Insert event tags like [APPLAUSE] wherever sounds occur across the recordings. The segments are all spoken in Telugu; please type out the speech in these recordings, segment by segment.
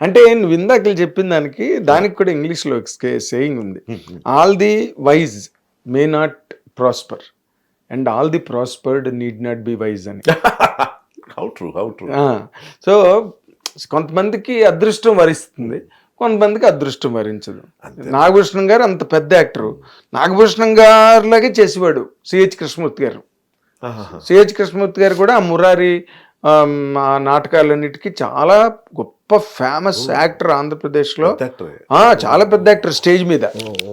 అంటే నువ్వు ఇందాక చెప్పిన దానికి దానికి కూడా ఇంగ్లీష్లో సేయింగ్ ఉంది. All the wise may not prosper and all the prospered need not be wise అని. How true how true so కొంతమందికి అదృష్టం వరిస్తుంది కొంతమందికి అదృష్టం వరించదు. నాగభూషణం గారు అంత పెద్ద యాక్టర్. నాగభూషణం గారిలాగే చేసేవాడు సిహెచ్ కృష్ణమూర్తి గారు. సిహెచ్ కృష్ణమూర్తి గారు కూడా ఆ మురారి నాటకాలన్నిటికీ చాలా గొప్ప ఫేమస్ యాక్టర్ ఆంధ్రప్రదేశ్లో. ఆ, చాలా పెద్ద యాక్టర్ స్టేజ్ మీద.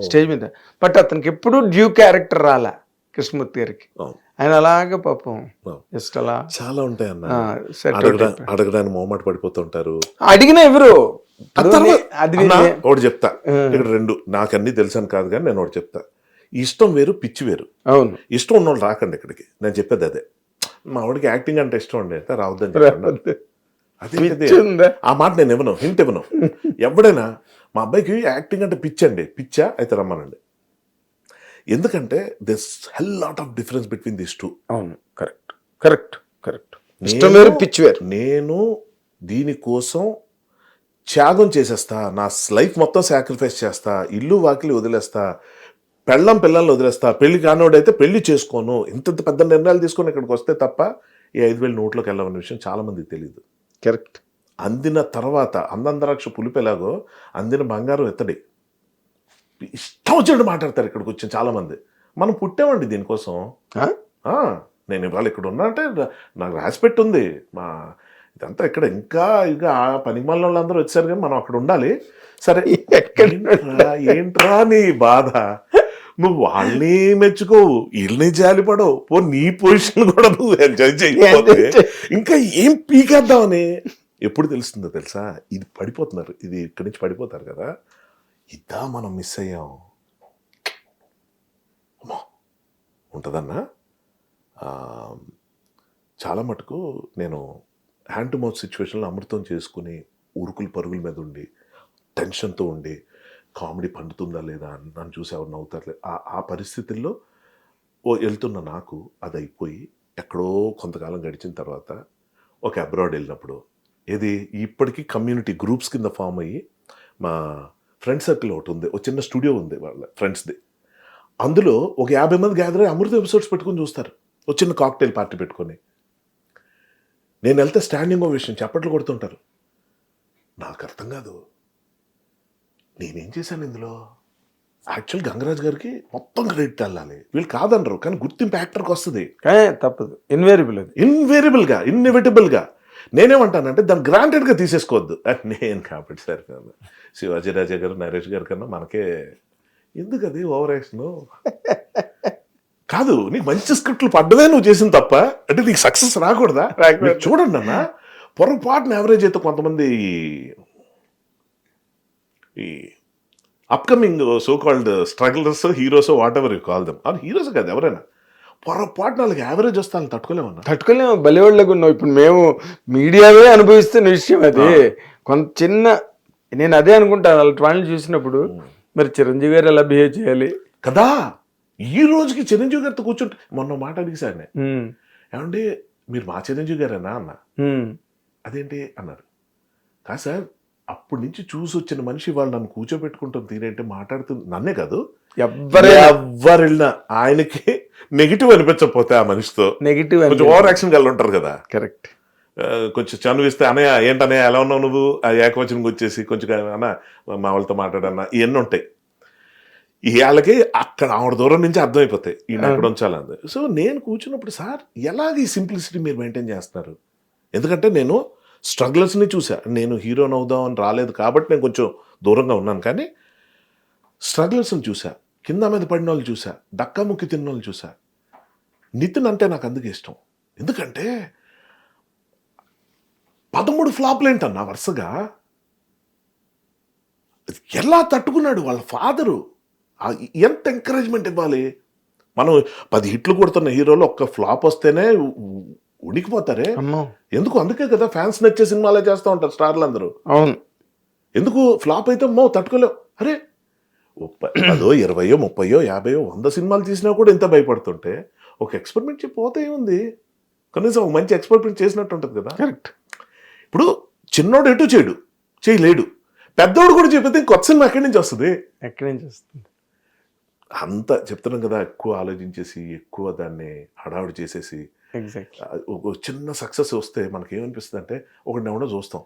స్టేజ్ మీద. బట్ అతనికి ఎప్పుడు డ్యూ క్యారెక్టర్ రాలా కృష్ణమూర్తి గారికి. ఆయన అలాగే పాపం జస్ట్ అలా చాలా ఉంటాయి అన్న. అడగడానికి మొహమాట పడిపోతుంటారు అడిగిన ఎవరు? అది ఒకటి చెప్తా. ఇక్కడ రెండు. నాకు అన్ని తెలుసని కాదు కానీ నేను ఒకటి చెప్తా. ఇష్టం వేరు పిచ్చి వేరు. అవును. ఇష్టం ఉన్నోళ్ళు రాకండి ఇక్కడికి. నేను చెప్పేది అదే. మా ఆవిడకి యాక్టింగ్ అంటే ఇష్టం అండి. రావద్దని చెప్పండి అదే? ఆ మాట నేను ఇవ్వను హింట్ ఇవ్వను. ఎవడైనా మా అబ్బాయికి యాక్టింగ్ అంటే పిచ్చి అండి పిచ్చా? అయితే రమ్మనండి. ఎందుకంటే this hell lot of difference between this two అవును కరెక్ట్ కరెక్ట్ కరెక్ట్ ఇష్టం వేరు పిచ్చి వేరు. నేను దీనికోసం త్యాగం చేసేస్తా నా లైఫ్ మొత్తం సాక్రిఫైస్ చేస్తా ఇల్లు వాకిలి వదిలేస్తా పెళ్ళం పిల్లల్ని వదిలేస్తా పెళ్ళి కానివాడైతే పెళ్ళి చేసుకోను ఇంత పెద్ద నిర్ణయాలు తీసుకొని ఇక్కడికి వస్తే తప్ప ఈ ఐదు వేలు నోట్లోకి వెళ్ళమన్న విషయం చాలా మందికి తెలియదు కరెక్ట్. అందిన తర్వాత అందందరాక్ష పులుపు ఎలాగో అందిన బంగారం ఎత్తడి. ఇష్టం వచ్చినట్టు మాట్లాడతారు ఇక్కడికి వచ్చిన చాలా మంది మనం పుట్టామండి దీనికోసం. నేను ఇవాళ ఇక్కడ ఉన్నా అంటే నాకు రాసి పెట్టుంది. మా ఇదంతా ఇక్కడ ఇంకా ఇంకా ఆ పనికి మళ్ళీ వాళ్ళందరూ వచ్చారు కానీ మనం అక్కడ ఉండాలి. సరే ఎక్కడ ఏంట్రా నీ బాధ? నువ్వు వాళ్ళని మెచ్చుకోవు వీళ్ళని జాలిపడవు. పో నీ పొజిషన్ కూడా నువ్వు ఎంజాయ్ చేయకపోతే [LAUGHS] ఇంకా ఏం పీకేద్దామని? ఎప్పుడు తెలుస్తుందో తెలుసా? ఇది పడిపోతున్నారు. ఇది ఇక్కడి నుంచి పడిపోతారు కదా. ఇదా మనం మిస్ అయ్యాం. ఉంటుందన్నా? చాలా మటుకు నేను హ్యాండ్ టు మౌత్ సిచ్యువేషన్లో అమృతం చేసుకుని ఉరుకులు పరుగుల మీద ఉండి టెన్షన్తో ఉండి కామెడీ పండుతుందా లేదా అని నన్ను చూసి ఎవరు నవ్వుతారు ఆ ఆ పరిస్థితుల్లో ఓ వెళ్తున్న నాకు అది అయిపోయి ఎక్కడో కొంతకాలం గడిచిన తర్వాత ఒక అబ్రాడ్ వెళ్ళినప్పుడు ఇది ఇప్పటికీ కమ్యూనిటీ గ్రూప్స్ కింద ఫామ్ అయ్యి మా ఫ్రెండ్ సర్కిల్ ఒకటి ఉంది ఒక చిన్న స్టూడియో ఉంది వాళ్ళ ఫ్రెండ్స్ది. అందులో ఒక యాభై మంది గ్యాదర్ అయ్యి అమృత ఎపిసోడ్స్ పెట్టుకొని చూస్తారు ఒక చిన్న కాక్టైల్ పార్టీ పెట్టుకొని. నేను వెళ్తే స్టాండింగ్ ఓవేషన్ చప్పట్లు కొడుతుంటారు. నాకు అర్థం కాదు. నేనేం చేశాను ఇందులో? యాక్చువల్ గంగరాజ్ గారికి మొత్తం క్రెడిట్ వెళ్ళాలి వీళ్ళు కాదనరు కానీ గుర్తింపు యాక్టర్కి వస్తుంది తప్పదు. ఇన్వేరియబుల్ అది. ఇన్వేరియబుల్గా ఇన్ఎవిటబుల్గా నేనేమంటానంటే దాన్ని గ్రాంటెడ్గా తీసేసుకోవద్దు. [LAUGHS] నేను కాబట్టి సార్ కాదు. శివాజీ రాజా గారు నరేష్ గారి కన్నా మనకే ఎందుకు అది ఓవర్ యాక్షన్? కాదు నీకు మంచి స్క్రిప్ట్లు పడ్డదే నువ్వు చేసిన తప్ప అంటే నీకు సక్సెస్ రాకూడదా? చూడండి అన్న పొరపాటున యావరేజ్ అయితే కొంతమంది ఈ upcoming so called strugglers heroes whatever you call them అది హీరోస్ కాదు ఎవరైనా. పొరపాటున వాళ్ళకి యావరేజ్ వస్తే వాళ్ళని తట్టుకోలేమన్నా తట్టుకోలేము బలివాళ్ళగా ఉన్నాం. ఇప్పుడు మేము మీడియావే అనుభవిస్తున్న విషయం అది. కొంత చిన్న నేను అదే అనుకుంటాను అలాంటి వాళ్ళని చూసినప్పుడు. మరి చిరంజీవి గారు ఎలా బిహేవ్ చేయాలి? కదా ఈ రోజుకి చిరంజీవి గారితో కూర్చుంటే మొన్న మాట. ఉమ్, ఏమంటే మీరు మా చిరంజీవి గారేనా అన్న? అదేంటి అన్నారు. కాదు సార్ అప్పటి నుంచి చూసి వచ్చిన మనిషి వాళ్ళు నన్ను కూర్చోబెట్టుకుంటాం తీరేంటే మాట్లాడుతుంది నన్నే కాదు. ఎవరు వెళ్ళినా ఆయనకి నెగిటివ్ అనిపించకపోతే ఆ మనిషితో నెగిటివ్ కొంచెం ఓవర్ యాక్షన్ కలిగి ఉంటారు కదా. కరెక్ట్ కొంచెం చనువు ఇస్తే అనయ్య ఏంటనయ్య ఎలా ఉన్నావు నువ్వు? ఆ ఏకవచనంకి వచ్చేసి కొంచెం అన్న మా వాళ్ళతో మాట్లాడన్నా. ఇవన్నీ ఉంటాయి. ఈ వాళ్ళకి అక్కడ ఆవిడ దూరం నుంచి అర్థమైపోతాయి. ఈయన ఎక్కడ ఉంచాలని సో నేను కూర్చున్నప్పుడు సార్ ఎలాగ ఈ సింప్లిసిటీ మీరు మెయింటైన్ చేస్తున్నారు? ఎందుకంటే నేను స్ట్రగ్లర్స్ని చూసా. నేను హీరోని అవుదాం అని రాలేదు కాబట్టి నేను కొంచెం దూరంగా ఉన్నాను కానీ స్ట్రగులర్స్ని చూసా. కింద మీద పడిన వాళ్ళు చూసా. డక్కాముక్కి తిన్న వాళ్ళు చూసా. నితిన్ అంటే నాకు అందుకే ఇష్టం. ఎందుకంటే పదమూడు ఫ్లాప్లు ఏంటన్నా వరుసగా? ఎలా తట్టుకున్నాడు వాళ్ళ ఫాదరు? ఎంత ఎంకరేజ్మెంట్ ఇవ్వాలి? మనం పది హిట్లు కొడుతున్న హీరోలు ఒక్క ఫ్లాప్ వస్తేనే ఉనికిపోతారే ఎందుకు? అందుకే కదా ఫ్యాన్స్ నచ్చే సినిమాలే చేస్తూ ఉంటారు స్టార్లు అందరూ అవును. ఎందుకు? ఫ్లాప్ అయితే మో తట్టుకోలేవు అరే ముప్పై అదో ఇరవయో ముప్పయో యాభయో వంద సినిమాలు తీసినా కూడా ఇంత భయపడుతుంటే ఒక ఎక్స్పెరిమెంట్ చెప్పి పోతే ఏముంది? కనీసం ఒక మంచి ఎక్స్పెరిమెంట్ చేసినట్టు ఉంటుంది కదా. కరెక్ట్ ఇప్పుడు చిన్నోడు ఎటు చేయడు? చేయలేడు. పెద్దోడు కూడా చెప్పితే కొత్త సినిమా ఎక్కడి నుంచి వస్తుంది? ఎక్కడి నుంచి వస్తుంది? అంత చెప్తున్నాం కదా ఎక్కువ ఆలోచించేసి ఎక్కువ దాన్ని హడావుడి చేసేసి ఎగ్జాక్ట్ ఒక చిన్న సక్సెస్ వస్తే మనకి ఏమనిపిస్తుంది అంటే ఒకటి ఎవడో చూస్తాం.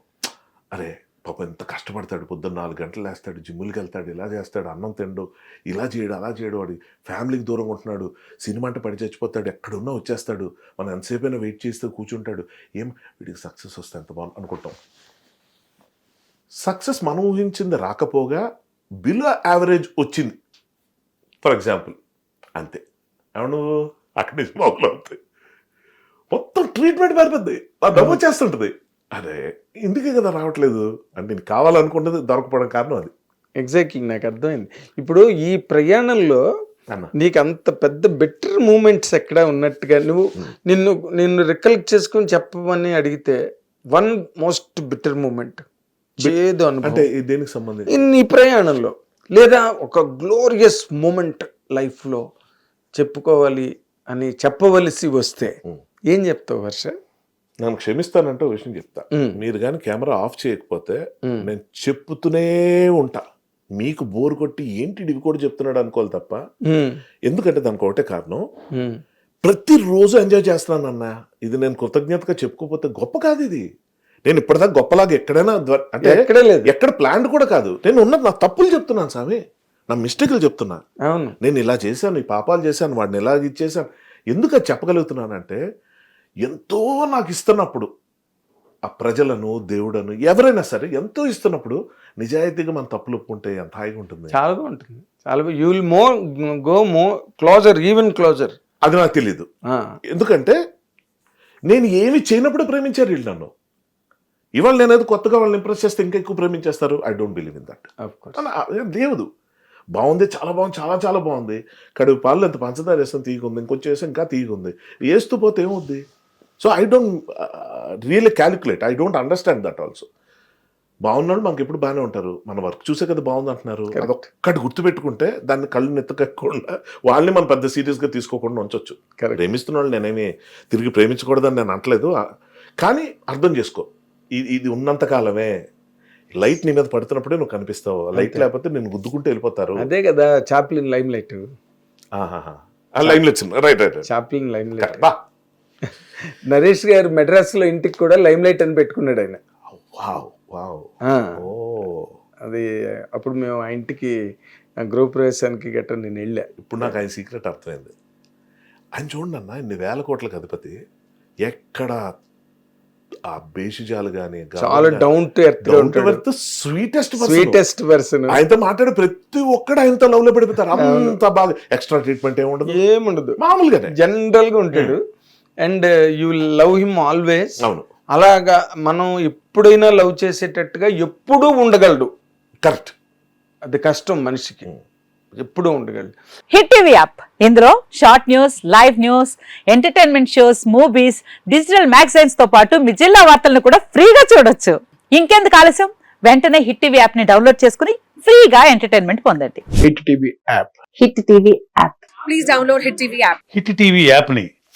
అరే పాప ఎంత కష్టపడతాడు పొద్దున్న నాలుగు గంటలు వేస్తాడు జిమ్ములకి వెళ్తాడు ఇలా చేస్తాడు అన్నం తిండు ఇలా చేయడు అలా చేయడు వాడి ఫ్యామిలీకి దూరంగా ఉంటున్నాడు సినిమా అంటే పడి చచ్చిపోతాడు ఎక్కడున్నా వచ్చేస్తాడు మనం ఎంతసేపు అయినా వెయిట్ చేస్తూ కూర్చుంటాడు. ఏం వీడికి సక్సెస్ వస్తే ఎంత బాగుంది అనుకుంటాం. సక్సెస్ మనం ఊహించింది రాకపోగా బిలో యావరేజ్ వచ్చింది. For example. అంతే. అవును అక్కడి నుంచి మొదలవుతాయి. మొత్తం ట్రీట్మెంట్ మారిపోద్ది. ఆ డబ్బు వచ్చేస్తుంటది. అరే ఇందుకే కదా రావట్లేదు? అంటే నేను కావాలనుకున్నది దొరకపోవడం కారణం అది. ఎగ్జాక్ట్లీ నాకు అర్థమైంది. ఇప్పుడు ఈ ప్రయాణంలో నీకు అంత పెద్ద బెటర్ మూమెంట్స్ ఎక్కడ ఉన్నట్టుగా నువ్వు నిన్ను నిన్ను రికలెక్ట్ చేసుకుని చెప్పమని అడిగితే వన్ మోస్ట్ బెటర్ మూమెంట్ చేదు అంటే దేనికి సంబంధించి? ఈ ప్రయాణంలో లేదా ఒక గ్లోరియస్ మూమెంట్ లైఫ్లో చెప్పుకోవాలి అని చెప్పవలసి వస్తే. ఏం చెప్తావు హర్ష? నన్ను క్షమిస్తానంటే ఒక విషయం చెప్తా. మీరు కానీ కెమెరా ఆఫ్ చేయకపోతే. నేను చెప్తూనే ఉంటా. మీకు బోర్ కొట్టి ఏంటి ఇవి కూడా చెప్తున్నాడు అనుకోవాలి తప్ప. ఎందుకంటే దానికి ఒకటే కారణం. ప్రతిరోజు ఎంజాయ్ చేస్తున్నానన్న ఇది నేను కృతజ్ఞతగా చెప్పుకోకపోతే గొప్ప కాదు ఇది. నేను ఇప్పటిదాకా గొప్పలాగా ఎక్కడైనా అంటే ఎక్కడే లేదు. ఎక్కడ ప్లాన్ కూడా కాదు. నేను ఉన్నది నా తప్పులు చెప్తున్నాను స్వామి. నా మిస్టేక్లు చెప్తున్నా. అవును. నేను ఇలా చేశాను ఈ పాపాలు చేశాను వాడిని ఇలా ఇచ్చేసాను ఎందుకు అది చెప్పగలుగుతున్నానంటే ఎంతో నాకు ఇస్తున్నప్పుడు ఆ ప్రజలను దేవుడను ఎవరైనా సరే ఎంతో ఇస్తున్నప్పుడు నిజాయితీగా మన తప్పులు ఒప్పుకుంటే ఎంత హాయిగా ఉంటుంది? చాలా బాగుంటుంది. చాలా you will more go more closer even closer అది నాకు తెలియదు ఎందుకంటే నేను ఏమి చేయనప్పుడు ప్రేమించారు వీళ్ళు నన్ను. ఇవాళ నేను ఏదో కొత్తగా వాళ్ళని ఇంప్రెస్ చేస్తే ఇంకా ఎక్కువ ప్రేమించేస్తారు? I don't believe in that దేవుడు బాగుంది చాలా బాగుంది చాలా చాలా బాగుంది. కడుపు పాలు ఎంత పంచదార వేస్తాం తీగుంది ఇంకొంచెం వేస్తే ఇంకా తీగుంది వేస్తూ పోతే ఏమవుద్ది? So I don't really calculate I don't understand that also బాగున్నాడు మనకి ఎప్పుడు బాగానే ఉంటారు. మన వర్క్ చూసే కదా బాగుంది అంటున్నారు. అదొక్కటి గుర్తుపెట్టుకుంటే దాన్ని కళ్ళు నెత్తకకుండా వాళ్ళని మనం పెద్ద సీరియస్గా తీసుకోకుండా ఉంచొచ్చు. కరెక్ట్ ప్రేమిస్తున్న వాళ్ళు నేనేమి తిరిగి ప్రేమించకూడదని నేను అంటలేదు ఆ- కానీ అర్థం చేసుకో. ఇది ఇది ఉన్నంత కాలమే లైట్ నీ మీద పడుతున్నప్పుడే నువ్వు కనిపిస్తావు. లైట్. లేకపోతే నేను గుద్దుకుంటూ వెళ్ళిపోతారు. అదే కదా చాప్లిన్ లైమ్ లైట్. ఆహాహా. ఆ లైన్లో వచ్చింది right right Chaplin limelight. బా. నరేష్ గారు మెడ్రాస్లో ఇంటికి కూడా లైమ్ లైట్ అని పెట్టుకున్నాడు ఆయన. అది అప్పుడు మేము ఆ ఇంటికి ఆ గృహప్రవేశానికి గట్రా నేను వెళ్ళా. ఇప్పుడు నాకు ఆయన సీక్రెట్ అర్థమైంది. ఆయన చూడండి అన్న ఇన్ని వేల కోట్లకు అధిపతి. ఎక్కడ ఆ బేషిజాలు కానీ చాలా down to earth sweetest sweetest person ఆయనతో మాట్లాడే ప్రతి ఒక్కడు ఆయనతో లవ్లో పడిపోతారు. అంత బాగా ఎక్స్ట్రా ట్రీట్మెంట్ ఏమి ఉండదు ఏముండదు. మామూలుగానే. జనరల్గా ఉంటాడు. And you love him always. అవును. అలాగా మనం ఎప్పుడైనా లవ్ చేసేటట్టుగా ఎప్పుడూ ఉండగలడు. కరెక్ట్. అది కష్టం మనిషికి. ఎప్పుడూ ఉండగలడు. Hit TV app. ఇందులో short news live news entertainment shows movies digital మ్యాగజైన్స్తో పాటు మీ జిల్లా వార్తలను కూడా ఫ్రీగా చూడొచ్చు. ఇంకెందుకు ఆలస్యం? వెంటనే హిట్ టీవీ యాప్ని డౌన్లోడ్ చేసుకుని ఫ్రీగా ఎంటర్టైన్మెంట్ పొందండి. Hit TV app. Hit TV app. Please download Hit TV app. Hit TV యాప్ని